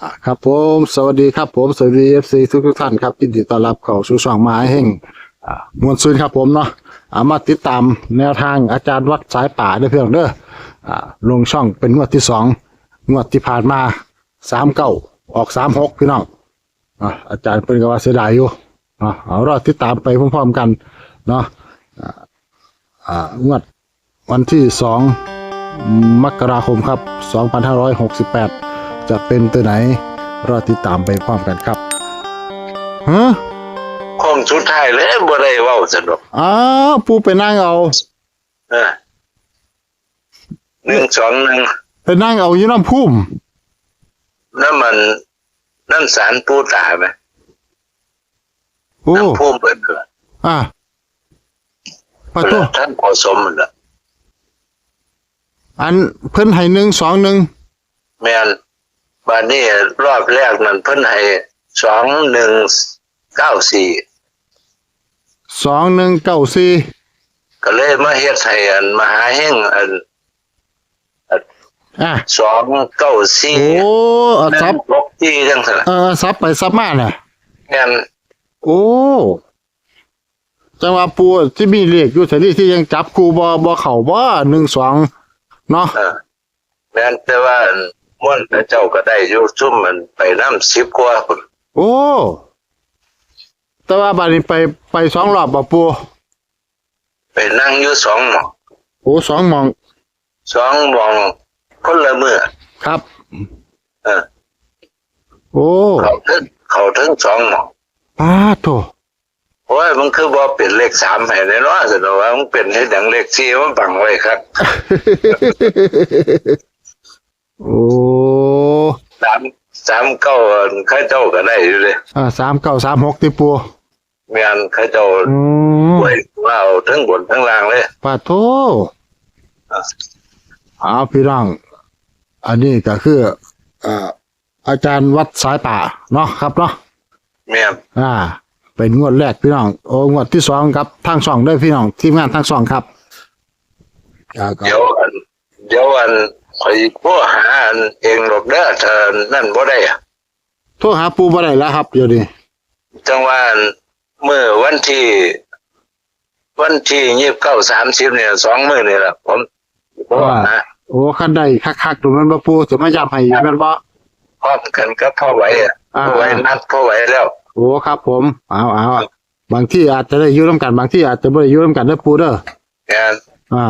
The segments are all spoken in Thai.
อ่าครับผมสวัสดีครับผมสวัสดีเอฟซีทุกทุกท่านครับยินดีต้อนรับเข้าสู่ช่องไม้แห่งอ่ามวลซืนครับผมเนาะอ่ามาติดตามแนวทางอาจารย์วัดสายป่าเด้เพื่อนเด้ออ่าลงช่องเป็นงวดที่สองงวดที่ผ่านมาสามเก้าออกสามหกพี่น้องอ่าอาจารย์เป็นกว่าเสียดายอยู่เนาะเอารอติดตามไปพร้อมๆกันเนาะอ่าอ่างวดวันที่สองมกราคมครับ2568 จะเป็นตัวไหนรอติดตามไปพร้อมกันครับฮะคงสุดท้ายเลยบ่ได้เว้าสนุกอ้าวปูไปนั่งเอาเออหนึ่งสองหนึ่งไปนั่งเอาอยู่น้ำพุ่มนั่นมันนั่นสารปูตาไหมโอ้น้ำพุ่มเปิดเกิดอะปะโตท่านผสมมันละอันเพิ่นให้หนึ่งสองหนึ่งแม่น บานนี้รอบแรกมันเพิ่นให้สองหนึ่งเก้าสี่สองหนึ่งเก้าสี่ก็เลยมาเฮ็ดให้อันมหาเฮงอันอะสองเก้าสี่โอ้เอาหนึ่ซับงหกสี่จังซั่นล่ะเออซับไปซับมาเนี่ยแม่นโอ้จังหวะปูที่มีเลขอยู่แต่นี่ที่ยังจับคูบอบอเข่าบ่หนึ่งสองเนาะเออแม่นแต่ว่า ม่วนพระเจ้าก็ได้อยู่ซุ่มมันไปน้ำสิบกว่าพุ่นโอ้ แต่ว่าบานนี้ไปไปสองรอบบ่ปูไปนั่งอยู่สองหมองโอ้สองหมอง สองหมองคนละมือครับ เออโอ้เขาถึงเขาถึงสองหมองป้าโถโอ้ยมันคือบ่เป็นเลขสามให้แน่นอนสิว่ามันเป็นให้ดังเลขสี่มันบังไว้ครับ โอ้สามสามเก้าเข้าเจ้าก็ได้อยู่เลยอ่าสามเก้าสามหกติปูแม่นเข้าเจ้าอืมไว้ว่าเอาทั้งบนทั้งล่างเลยป้าโถเอาพี่น้องอันนี้ก็คืออ่าอาจารย์วัดสายป่าเนาะครับเนาะ แม่นอ่า เป็นงวดแรกพี่น้อง โอ้งวดที่สองครับทางสองด้วยพี่น้องทีมงานทางสองครับอ่าก็เดี๋ยวอันเดี๋ยวอัน คอยผู้หาอันเองหรอกเด้อเธอนั่นบ่ได้อะโทรหาปูบ่ได้แล้วครับเดี๋ยวนี้จังว่าเมื่อวันที่ วันที่ยี่สิบเก้าสามสิบเนี่ยสองมือนี่แหละผมผมหาโอ้คันใดคักๆตรงนั้นบ่ปูจะมาย้ำให้อีกแม่นบ่พร้อมกันก็พ่อไหวอะอ่าพ่อไหวนัดพ่อไหวแล้ว โอ้ครับ ผมเอาเอาบางที่อาจจะได้อยู่ร่วมกันบางที่อาจจะไม่ได้อยู่ร่วมกันเด้อปูเด้อแม่นอ่า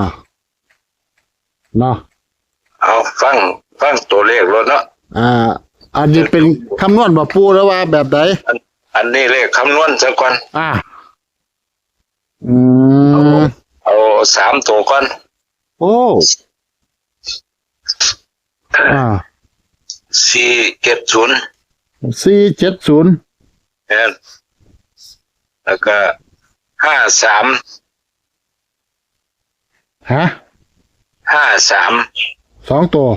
เนาะ เอาฟังฟังตัวเลขรถเนาะอ่า อันนี้เป็นคำนวณบ่ปูแล้วว่าแบบใดอันอันนี้เลขคำนวณสักก่อนอ่าอืมเอาสามตัวก่อน โอ้อ่าสี่เจ็ดศูนย์สี่เจ็ดศูนย์แม่นแล้วก็ห้าสามฮะห้าสาม สองตัว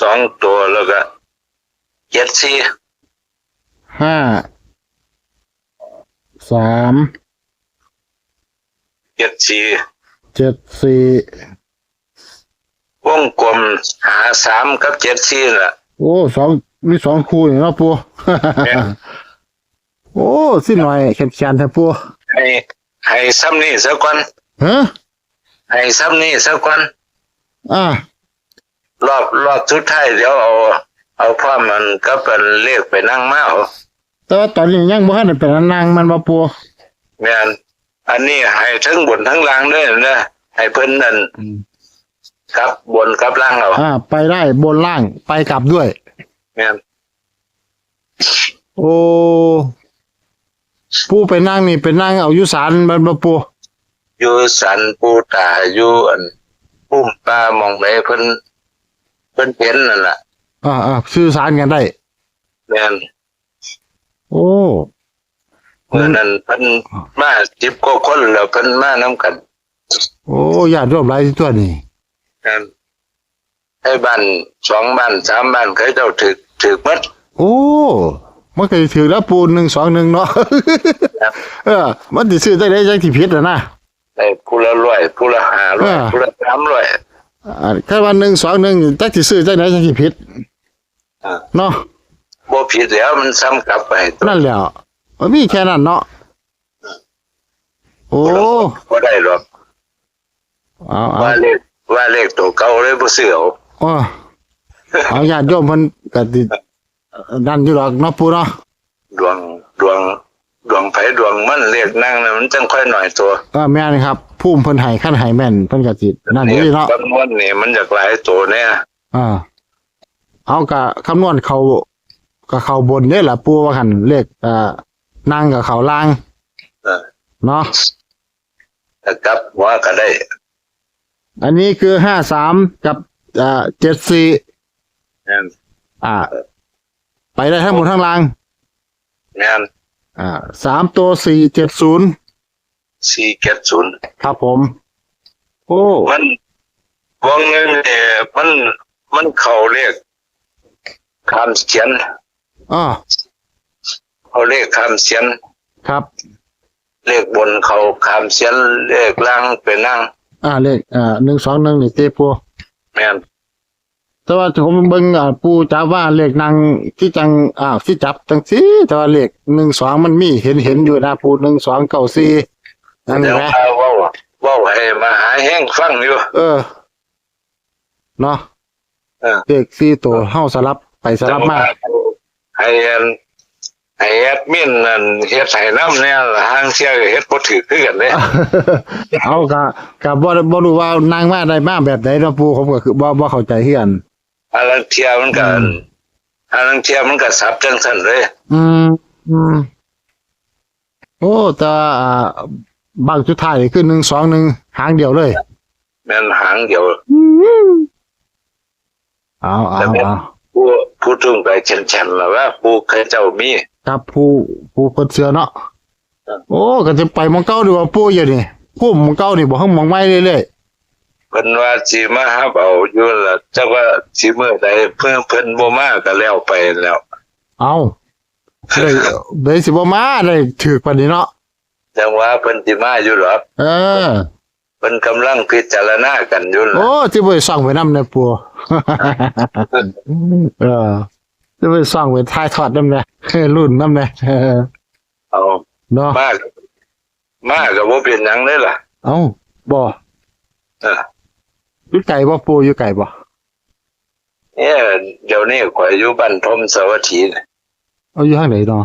สองตัวแล้วก็เจ็ดสี่ห้าสามเจ็ดสี่เจ็ดสี่วงกลมหาสามกับเจ็ดสี่น่ะโอ้สองมีสองคู่นี่เนาะปูเนี่ยโอ้สิหน่อยแขนแขนแท้ปูให้ให้ซ้ำนี่สักก่อนฮะให้ซ้ำนี่สักก่อนอ่า รอบรอบสุดท้ายเดี๋ยวเอา เอาความมันก็เป็นเลขไปนั่งมาเอาแต่ว่าตอนนี้ยังบ่ทันได้เป็นนางมันบ่ปูแม่นอันนี้ให้ทั้งบนทั้งล่างด้วยนะให้เพิ่นนั่นกลับบนกลับล่างเอาอ่า ไปได้บนล่างไปกลับด้วย แม่นโอ้ปูไปนั่งนี่ไปนั่งเอาอยู่ศาลมันบ่ปูอยู่สันปูตาอยู่อันปุ่มปลาหมองไหนเพิ่น เพิ่นเห็นนั่นล่ะอ่าอ่าสื่อสารกันได้แม่นโอ้เมื่อนั้นเพิ่นมาจิบกว่าคนแล้วเพิ่นมานํกัน โอ้ญาติโยมหลายตัวนี่กันให้บ้านสองบ้านสามบ้านเขาเจ้าถึกถึกหมัดโอ้มันก็สิถือแล้วปูหนึ่งสองหนึ่งเนาะครับเออ มันสิซื้อได้ได้จังที่ผิดอะนะได้ผู้ละร้อยผู้ละห้าร้อยอ่าผู้ละสามร้อย อ่าแค่วันหนึ่งสองหนึ่งจักสิซื้อจังไดจังที่ผิดอ่าเนาะผิดแล้วมันซ้ำกลับไปตัวนั่นแหละมันมีแค่นั้นเนาะโอ้บ่ได้หรอกเอาเอาว่าเลขว่าเลขตัวเก่าเลยบ่ซื้อเอาโอ้เอาญาติโยมเพิ่นก็สิดันอยู่ดอกเนาะปูเนาะดวงดวงดวงไผดวงมันเลขนั่งน่ะมันจังค่อยหน่อยตัวเออแม่นครับ ภูมิเพิ่นให้คันให้แม่นเพิ่นก็สินั่นอยู่ดีเนาะจำนวนนี่มันจากหลายตัวเนี่ยอ่าเอากะคำนวณเขาก็เขาบนเด้ล่ะปูว่าหั่นเลขเอ่อนั่งกับเขาล่างเออเนาะแต่กลับหัวก็ได้ อันนี้คือห้าสามกับเอ่อเจ็ดสี่นั่นอ่า ไปได้ทั้งหมดทั้งล่างงานอ่าสามตัวสี่เจ็ดศูนย์ 470ครับผม โอ้มันวงเงินเนี่ยมันมันเข้าเลขคำเสียนอ้อเขาเลขคำเสียนครับ เลขบนเขาคำเสียนเลขล่างไปนั่งอ่าเลขอ่าหนึ่งสองหนึ่งนี่เตปูแม่นแต่ว่าผมเบิ่งอ่าปูจับว่าเลขนางที่จังอ่าที่จับจังซี่แต่ว่าเลขหนึ่งสองมันมีเห็นเห็นอยู่นะปูหนึ่งสองเก้าสี่ นั่นเดี๋ยวแหละพาเว้าเว้าให้มาหาแห้งฟังอยู่เออเนาะเออเลขสี่ตัวเฮาสลับไปสลับมาให้อันให้แอดมินนั่นเฮ็ดให้น้ำเนี่ยล่ะห้างเที่ยวเฮ็ดบ่ถือคือกันเด้เอากะกะบ่บ่รู้ว่านางมาได้มาแบบใดเนาะปูผมก็คือบ่บ่เข้าใจคือกันอันลังเที่ยวมันก็อืมอันลังเที่ยวมันก็สับจังซั่นเลย อืมอืมโอ้แต่ว่าอ่า บางสุดท้ายนี่คือหนึ่งสองหนึ่งหางเดียวเลยแม่นหางเดียวเอาเอาแต่แม่นเอาผู้ผู้ทุ่งไปเช่นๆล่ะว่าผู้เคยเจ้ามีครับผู้ผู้เปิดเสือเนาะครับโอ้ก็จะไปหมองเก้าดีกว่าปูอยู่นี่ผู้หมองเก้านี่บ่ให้หมองไม้เรื่อยเพิ่นว่าสิมาหาเอาอยู่ล่ะจักว่าสิมื้อใดเพิ่นเพิ่นบ่มาก็แล้วไปแล้วๆเอาได้ได้สิบ่มาได้ถือปานนี้เนาะ จังว่าเพิ่นสิมาอยู่หรอกเออเพิ่นกำลังพิจารณากันอยู่ล่ะโอ้ที่ไปส่องไปนำในปัวเออที่ไปส่องไปทายทอดนำแน่รุ่นนำแน่เออเอาเนาะมามาก็บ่เป็นหยังเลยล่ะ เอ้าบ่เอออยู่ไก่บ่ปูอยู่ไก่บ่เนี่ยเดี๋ยวนี้ข่อยอยู่บ้านทมสวัสดีน่ะเอาอยู่ทางไหนเนาะ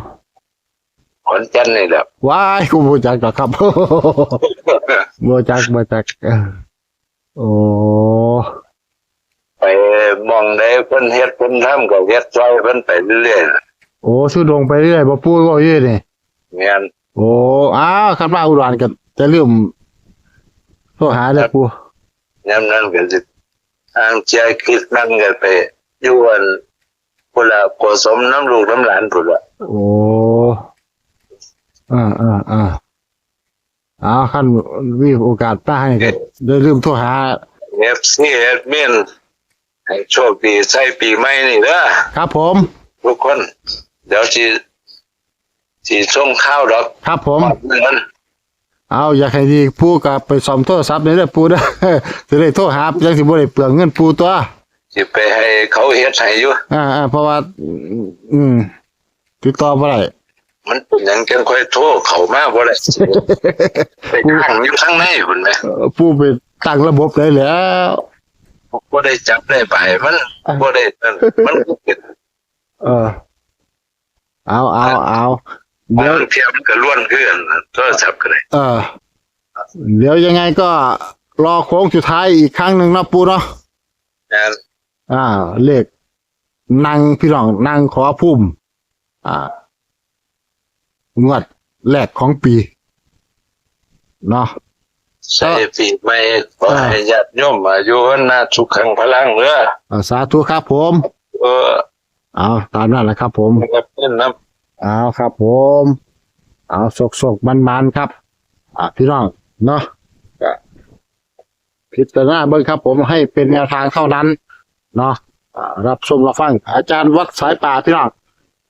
ขอนแก่นนี่แหละว้ายกูบ่จักดอกครับบ่จักบ่จักเออโอ้ไปมองได้เพิ่นเฮ็ดเพิ่นทำก็เฮ็ดซอยเพิ่นไปเรื่อยๆน่ะโอ้สุดงไปเรื่อยบ่ปูบ่อยู่นี่แม่นโอ้อ้าวคันมาอุดรก็จะลืมโทรหาเด้อปูยามนั้นก็สิทางใจคิดนั่นก็ไปอยู่อันพุ่นละโกสมน้ำลูกน้ำหลานพุ่นละโอ้ อ่าอ่าอ่าอ้าวคันมีโอกาสป้าให้ก็ได้ลืมโทรหา FC แอดมินให้โชคดีใส่ปีใหม่นี่เด้อครับผม ทุกคน เดี๋ยวสิสิส่งข้าวดอกครับผม เงินเอาอยากให้ดีปูก็ไปซ่อมโทรศัพท์ได้เด้อปูเด้อ จะได้โทรหาจังสิบ่ได้เปลืองเงินปูตัวสิไปให้เขาเฮ็ดให้อยู่อ่าอ่าเพราะว่า อืมติดต่อบ่ได้ มันเป็นหยังจังค่อยโทรเข้ามาบ่ได้ ไปข้างอยู่ข้างในพุ่นแหมเอ่อผู้ไปตั้งระบบได้แล้ว บ่ได้จับได้ไปมันบ่ได้นั่นมันเป็นเออ เอาเอาเอาเดี๋เดี๋ยยววเทียมนก็ล้วนขึ้นโทรศัพท์ก็ได้เออ เดี๋ยวยังไงก็รอโค้งสุดท้ายอีกครั้งหนึ่งนะปูเนาะ นะอ่า เลขนั่งพี่น้องนั่งขอพุ่มอ่า งวดแรกของปี เนาะใส่ปีใหม่ขอให้ญาติโยมอายุวันนาสุขังพลังเด้ออ่าสาธุครับผม เออเอาตามนั้นแหละครับ ผมมันก็เป็นน้เอาครับ ผม เอาสกสกมันมันๆครับ อ่าพี่น้องเนาะก็พิจารณาเบิ่งครับ ผมให้เป็นแนวทางเท่านั้น เนาะอ่ารับชมรับฟังอาจารย์วัดสายป่าพี่น้อง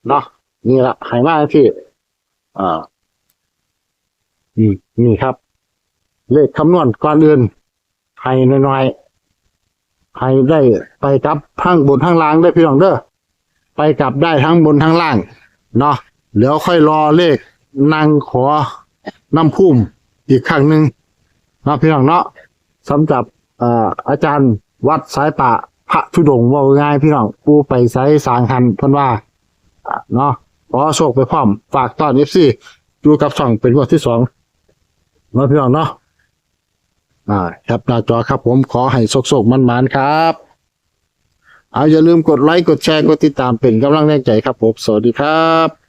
เนาะนี่ละให้มาที่ อ่าอืมนี่ครับ เลขคำนวณก่อนอื่นให้น้อยๆให้ได้ไปกับทั้งบนทั้งล่างได้พี่น้องเด้อไปกลับได้ทั้งบนทั้งล่าง เนาะเดี๋ยวค่อยรอเลขนางขอน้ำพุ่มอีกครั้งหนึ่งนะพี่น้องเนาะสำหรับเอ่อาจารย์วัดสายป่าพระธุดงค์ว่าง่ายพี่น้องปูไปไสสางคันเพิ่นว่าเนาะ ขอโชคไปพร้อม ฝากตอนเอฟซีดูกับช่องเป็นวันที่สองเนาะพี่น้องเนาะอ่าแคปหน้าจอครับผมขอให้โชคๆมันๆครับ เอาอย่าลืมกดไลค์กดแชร์กดติดตามเป็นกำลังแรงใจครับผม สวัสดีครับ